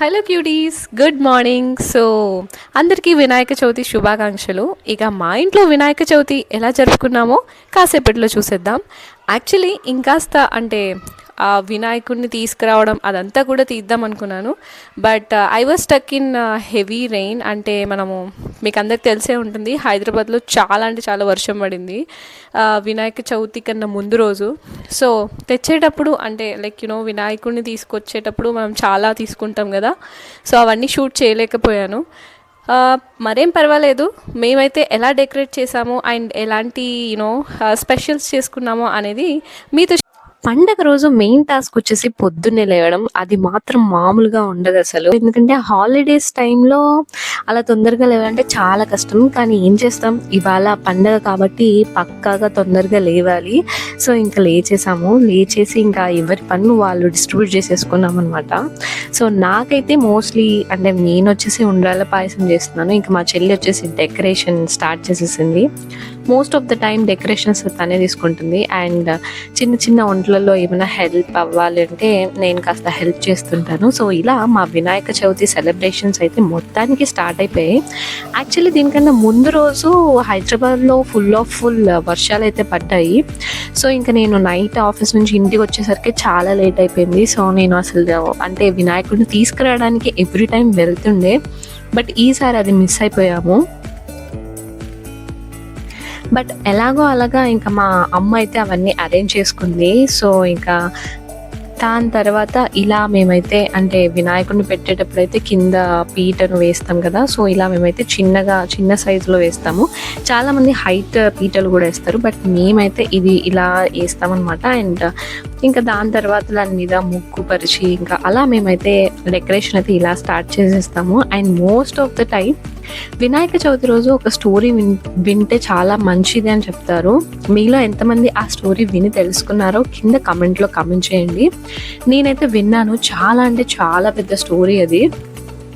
Hello cuties good morning so అందరికీ వినాయక చవితి శుభాకాంక్షలు. ఇక మా ఇంట్లో వినాయక చవితి ఎలా జరుపుకున్నామో కాసేపట్లో చూసేద్దాం. యాక్చువల్లీ ఇంకాస్త అంటే ఆ వినాయకుడిని తీసుకురావడం అదంతా కూడా తీద్దాం అనుకున్నాను. But I was stuck in heavy rain అంటే మనము మీకు అందరికి తెలిసే ఉంటుంది హైదరాబాద్లో చాలా అంటే చాలా వర్షం పడింది. వినాయక చవితి కన్నా ముందు రోజు. సో తెచ్చేటప్పుడు అంటే లైక్ యునో వినాయకుడిని తీసుకొచ్చేటప్పుడు మనం చాలా తీసుకుంటాం కదా. సో అవన్నీ షూట్ చేయలేకపోయాను. మరేం పర్వాలేదు. మేమైతే ఎలా డెకరేట్ చేసాము అండ్ ఎలాంటి యూనో స్పెషల్స్ చేసుకున్నామో అనేది మీతో పండగ రోజు మెయిన్ టాస్క్ వచ్చేసి పొద్దున్నే లేవడం. అది మాత్రం మామూలుగా ఉండదు అసలు. ఎందుకంటే హాలిడేస్ టైంలో అలా తొందరగా లేవాలంటే చాలా కష్టం. కానీ ఏం చేస్తాం? ఇవాళ పండగ కాబట్టి పక్కాగా తొందరగా లేవాలి. సో ఇంకా లేచేసాము. లేచేసి ఇంకా ఎవరి పన్ను వాళ్ళు డిస్ట్రిబ్యూట్ చేసేసుకున్నాం అనమాట సో నాకైతే మోస్ట్లీ అంటే నేను వచ్చేసి ఉండ్రాల పాయసం చేస్తున్నాను. ఇంకా మా చెల్లి వచ్చేసి డెకరేషన్ స్టార్ట్ చేసేసింది. Most of the time decorations తనే తీసుకుంటుంది. అండ్ చిన్న చిన్న వంటలు వంటలలో ఏమైనా హెల్ప్ అవ్వాలంటే నేను కాస్త హెల్ప్ చేస్తుంటాను. సో ఇలా మా వినాయక చవితి సెలబ్రేషన్స్ అయితే మొత్తానికి స్టార్ట్ అయిపోయాయి. యాక్చువల్లీ దీనికన్నా ముందు రోజు హైదరాబాద్లో ఫుల్ ఆఫ్ ఫుల్ వర్షాలు అయితే పడ్డాయి. సో ఇంకా నేను నైట్ ఆఫీస్ నుంచి ఇంటికి వచ్చేసరికి చాలా లేట్ అయిపోయింది. సో నేను అసలు అంటే వినాయకుడిని తీసుకురావడానికి ఎవ్రీ టైం వెళ్తుండే. బట్ ఈసారి అది మిస్ అయిపోయాము. బట్ ఎలాగో అలాగా ఇంకా మా అమ్మ అయితే అవన్నీ అరేంజ్ చేసుకుంది. సో ఇంకా దాని తర్వాత ఇలా మేమైతే అంటే వినాయకుడిని పెట్టేటప్పుడు అయితే కింద పీటను వేస్తాం కదా సో ఇలా మేమైతే చిన్నగా చిన్న సైజులో వేస్తాము. చాలా మంది హైట్ పీటలు కూడా వేస్తారు బట్ మేమైతే ఇది ఇలా వేస్తామన్నమాట. అండ్ ఇంకా దాని తర్వాత దాని మీద ముగ్గు పరిచి ఇంకా అలా మేమైతే డెకరేషన్ అయితే ఇలా స్టార్ట్ చేసేస్తాము. And most of the time Vinayaka Chavithi రోజు ఒక స్టోరీ విన్ వింటే చాలా మంచిది అని చెప్తారు. మీలో ఎంతమంది ఆ స్టోరీ విని తెలుసుకున్నారో కింద కమెంట్లో కమెంట్ చేయండి. నేనైతే విన్నాను చాలా అంటే చాలా పెద్ద స్టోరీ అది.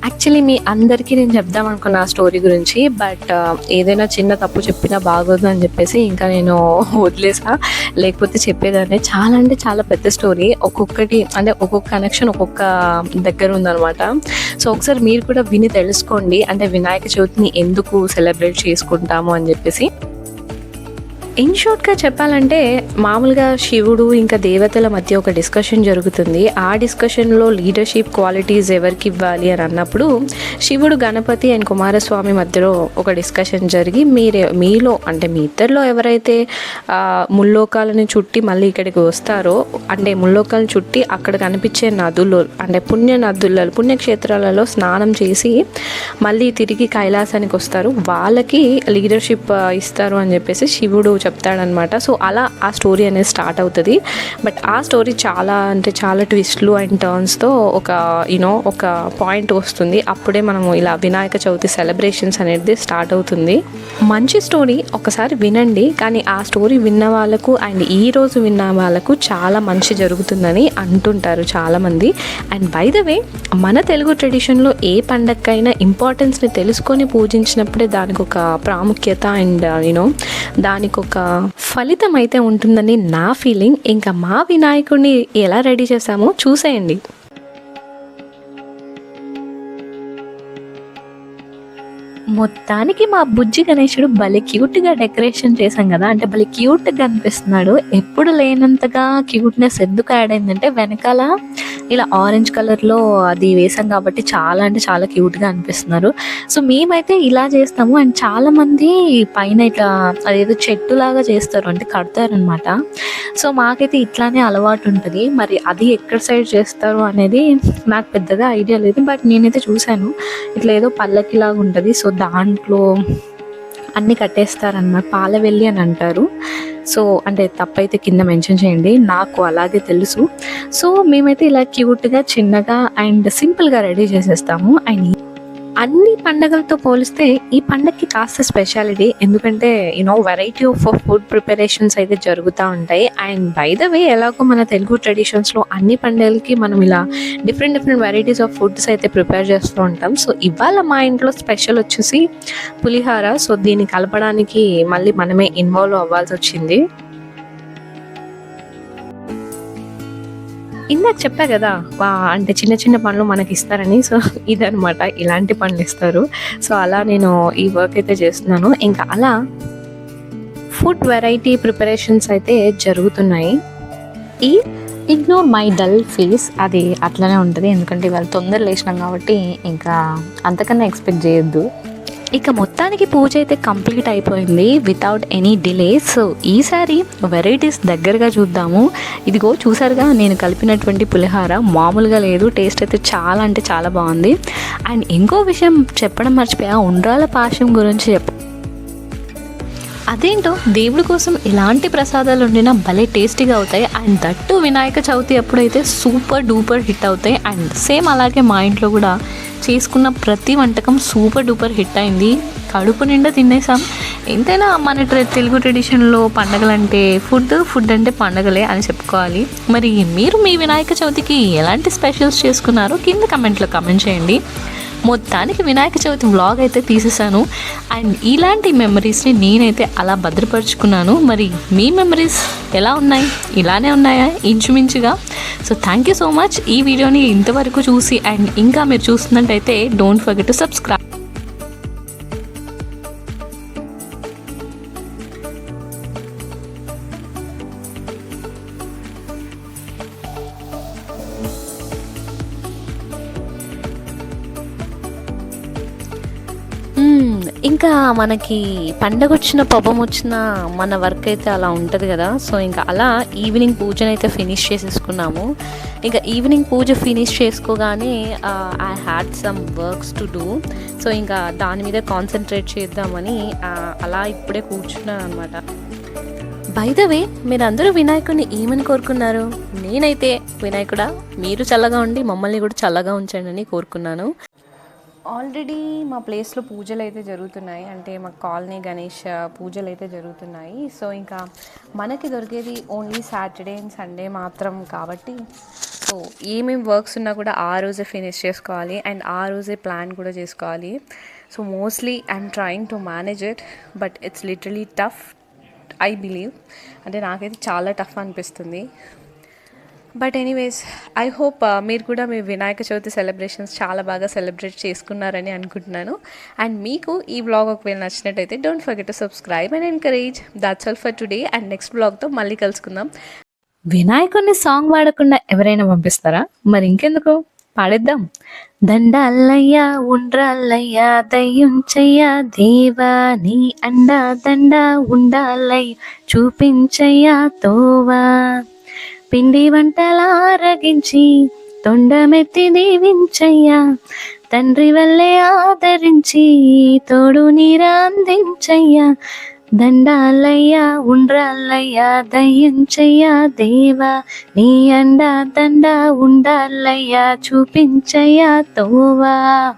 యాక్చువల్లీ మీ అందరికీ నేను చెప్దాం అనుకున్న ఆ స్టోరీ గురించి బట్ uh, ఏదైనా చిన్న తప్పు చెప్పినా బాగోదు అని చెప్పేసి ఇంకా నేను వదిలేసా. లేకపోతే చెప్పేదాన్ని. చాలా అంటే చాలా పెద్ద స్టోరీ ఒక్కొక్కటి అంటే ఒక్కొక్క కనెక్షన్ ఒక్కొక్క దగ్గర ఉందన్నమాట. సో ఒకసారి మీరు కూడా విని తెలుసుకోండి. అంటే వినాయక చవితిని ఎందుకు సెలబ్రేట్ చేసుకుంటాము అని చెప్పేసి. ఇన్ షార్ట్గా చెప్పాలంటే మామూలుగా శివుడు ఇంకా దేవతల మధ్య ఒక డిస్కషన్ జరుగుతుంది. ఆ డిస్కషన్లో లీడర్షిప్ క్వాలిటీస్ ఎవరికి ఇవ్వాలి అని అన్నప్పుడు శివుడు గణపతి అండ్ కుమారస్వామి మధ్యలో ఒక డిస్కషన్ జరిగి మీరే మీలో అంటే మీ ఇద్దరిలో ఎవరైతే ముల్లోకాలను చుట్టి మళ్ళీ ఇక్కడికి వస్తారో అంటే ముల్లోకాలను చుట్టి అక్కడ కనిపించే నదులు అంటే పుణ్య నదులలో పుణ్యక్షేత్రాలలో స్నానం చేసి మళ్ళీ తిరిగి కైలాసానికి వస్తారు. వాళ్ళకి లీడర్షిప్ ఇస్తారు అని చెప్పేసి శివుడు చెప్తాడనమాట. సో అలా ఆ స్టోరీ అనేది స్టార్ట్ అవుతుంది. బట్ ఆ స్టోరీ చాలా అంటే చాలా ట్విస్ట్లు అండ్ టర్న్స్తో ఒక యూనో ఒక పాయింట్ వస్తుంది. అప్పుడే మనము ఇలా వినాయక చవితి సెలబ్రేషన్స్ అనేది స్టార్ట్ అవుతుంది. మంచి స్టోరీ ఒకసారి వినండి. కానీ ఆ స్టోరీ విన్న వాళ్ళకు అండ్ ఈ రోజు విన్న వాళ్ళకు చాలా మంచి జరుగుతుందని అంటుంటారు చాలామంది. అండ్ బై ద వే మన తెలుగు ట్రెడిషన్లో ఏ పండగకైనా ఇంపార్టెన్స్ని తెలుసుకొని పూజించినప్పుడే దానికి ఒక ప్రాముఖ్యత అండ్ యూనో దానికి ఒక ఒక ఫలితం అయితే ఉంటుందని నా ఫీలింగ్. ఇంకా మా వినాయకుడిని ఎలా రెడీ చేసామో చూసేయండి. మొత్తానికి మా బుజ్జి గణేశుడు భలే క్యూట్గా డెకరేషన్ చేశాం కదా. అంటే భలే క్యూట్గా అనిపిస్తున్నాడు ఎప్పుడు లేనంతగా క్యూట్నెస్ ఎందుకు యాడ్ అయిందంటే వెనకాల ఇలా ఆరెంజ్ కలర్లో అది వేసాం కాబట్టి చాలా అంటే చాలా క్యూట్గా అనిపిస్తున్నారు. సో మేమైతే ఇలా చేస్తాము. అండ్ చాలా మంది పైన ఇట్లా అదేదో చెట్టు లాగా చేస్తారు. అంటే కడతారనమాట సో మాకైతే ఇట్లానే అలవాటు ఉంటుంది. మరి అది ఎక్కడ సైడ్ చేస్తారు అనేది నాకు పెద్దగా ఐడియా లేదు. బట్ నేనైతే చూశాను. ఇట్లా ఏదో పల్లకి లాగా ఉంటుంది. సో దాంట్లో అన్ని కట్టేస్తారన్నమాట. పాలవెల్లి అని అంటారు. సో అంటే తప్పైతే కింద మెన్షన్ చేయండి. నాకు అలాగే తెలుసు. సో మేమైతే ఇలా క్యూట్గా చిన్నగా అండ్ సింపుల్గా రెడీ చేసేస్తాము. అండ్ అన్ని పండగలతో పోలిస్తే ఈ పండగకి కాస్త స్పెషాలిటీ ఎందుకంటే you know variety of food preparations అయితే జరుగుతూ ఉంటాయి. అండ్ బై ద వే ఎలాగో మన తెలుగు ట్రెడిషన్స్లో అన్ని పండుగలకి మనం ఇలా different different varieties of foods అయితే ప్రిపేర్ చేస్తూ ఉంటాం. సో ఇవాళ మా ఇంట్లో స్పెషల్ వచ్చేసి పులిహార. సో దీన్ని కలపడానికి మళ్ళీ మనమే ఇన్వాల్వ్ అవ్వాల్సి వచ్చింది. ఇందాక చెప్పా కదా వా అంటే చిన్న చిన్న పనులు మనకి ఇస్తారని సో ఇదనమాట ఇలాంటి పనులు ఇస్తారు. సో అలా నేను ఈ వర్క్ అయితే చేస్తున్నాను. ఇంకా అలా ఫుడ్ వెరైటీ ప్రిపరేషన్స్ అయితే జరుగుతున్నాయి. ఈ ఇగ్నోర్ మై డల్ ఫేస్ అది అట్లనే ఉంటుంది. ఎందుకంటే ఇవాళ తొందర లేచినాం కాబట్టి ఇంకా అంతకన్నా ఎక్స్పెక్ట్ చేయొద్దు. ఇక మొత్తానికి పూజ అయితే కంప్లీట్ అయిపోయింది వితౌట్ ఎనీ డిలే సో ఈసారి వెరైటీస్ దగ్గరగా చూద్దాము. ఇదిగో చూసారుగా నేను కలిపినటువంటి పులిహార మామూలుగా లేదు టేస్ట్ అయితే చాలా అంటే చాలా బాగుంది. అండ్ ఇంకో విషయం చెప్పడం మర్చిపోయా ఉండ్రాల పాశం గురించి చెప్పు అదేంటో? దేవుడి కోసం ఎలాంటి ప్రసాదాలు వండినా భలే టేస్టీగా అవుతాయి. అండ్ దట్టు వినాయక చవితి అప్పుడైతే సూపర్ డూపర్ హిట్ అవుతాయి. అండ్ సేమ్ అలాగే మా ఇంట్లో కూడా చేసుకున్న ప్రతి వంటకం సూపర్ డూపర్ హిట్ అయింది. కడుపు నిండా తినేసాం. ఎంతైనా మన తెలుగు ట్రెడిషన్లో పండగలంటే ఫుడ్ ఫుడ్ అంటే పండగలే అని చెప్పుకోవాలి. మరి మీరు మీ వినాయక చవితికి ఎలాంటి స్పెషల్స్ చేసుకున్నారో కింద కమెంట్లో కమెంట్ చేయండి. మొత్తానికి వినాయక చవితి వ్లాగ్ అయితే తీసేసాను అండ్ ఇలాంటి మెమరీస్ని నేనైతే అలా భద్రపరుచుకున్నాను. మరి మీ మెమరీస్ ఎలా ఉన్నాయి? ఇలానే ఉన్నాయా? ఇంచుమించుగా. So thank you so much ఈ వీడియోని ఇంతవరకు చూసి అండ్ ఇంకా మీరు చూస్తున్నట్టయితే డోంట్ ఫర్గెట్ టు సబ్స్క్రైబ్ ఇంకా మనకి పండగ వచ్చిన పబ్బం వచ్చిన మన వర్క్ అయితే అలా ఉంటుంది కదా. సో ఇంకా అలా ఈవినింగ్ పూజనైతే అయితే ఫినిష్ చేసేసుకున్నాము. ఇంకా ఈవినింగ్ పూజ finish చేసుకోగానే I had some works to do so ఇంకా దాని మీద కాన్సన్ట్రేట్ చేద్దామని అలా ఇప్పుడే కూర్చున్నాను అనమాట బై ద వే మీరందరూ వినాయకుడిని ఏమని కోరుకున్నారు? నేనైతే వినాయకుడా మీరు చల్లగా ఉండి మమ్మల్ని కూడా చల్లగా ఉంచండి అని కోరుకున్నాను. ఆల్రెడీ మా ప్లేస్లో పూజలు అయితే జరుగుతున్నాయి. అంటే మా కాలనీ గణేష్ పూజలు అయితే జరుగుతున్నాయి. సో ఇంకా మనకి దొరికేది ఓన్లీ సాటర్డే అండ్ సండే మాత్రం కాబట్టి సో ఏమేమి వర్క్స్ ఉన్నా కూడా ఆ రోజే ఫినిష్ చేసుకోవాలి. అండ్ ఆ రోజే ప్లాన్ కూడా చేసుకోవాలి. So mostly I'm trying to manage it but it's literally tough I believe అంటే నాకైతే చాలా టఫ్ అనిపిస్తుంది. బట్ ఎనీవేస్ ఐ హోప్ మీరు కూడా మీ వినాయక చవితి సెలబ్రేషన్స్ చాలా బాగా సెలబ్రేట్ చేసుకున్నారని అనుకుంటున్నాను. అండ్ మీకు ఈ బ్లాగ్ ఒకవేళ నచ్చినట్టయితే don't forget to subscribe and encourage that's all for today and next బ్లాగ్తో మళ్ళీ కలుసుకుందాం. వినాయకుడిని సాంగ్ పాడకుండా ఎవరైనా పంపిస్తారా? మరి ఇంకెందుకు? పాడేద్దాం. దండాలయ్యా ఉండ్రాలయ్యా దయ్యుంచయ్యా దేవా నీ అండా దండ ఉండాలయ్యా చూపించయ్యా తోవా. పిండి వంటలారగించి తొండమెత్తి దీవించయ్యా. తండ్రి వల్లే ఆదరించి తోడు నీరందించయ్యా. దండాలయ్యా ఉండ్రాలయ్యా దయ్యించయ్యా దేవా. నీ అండా దండ ఉండాలయ్యా చూపించయ్యా తోవా.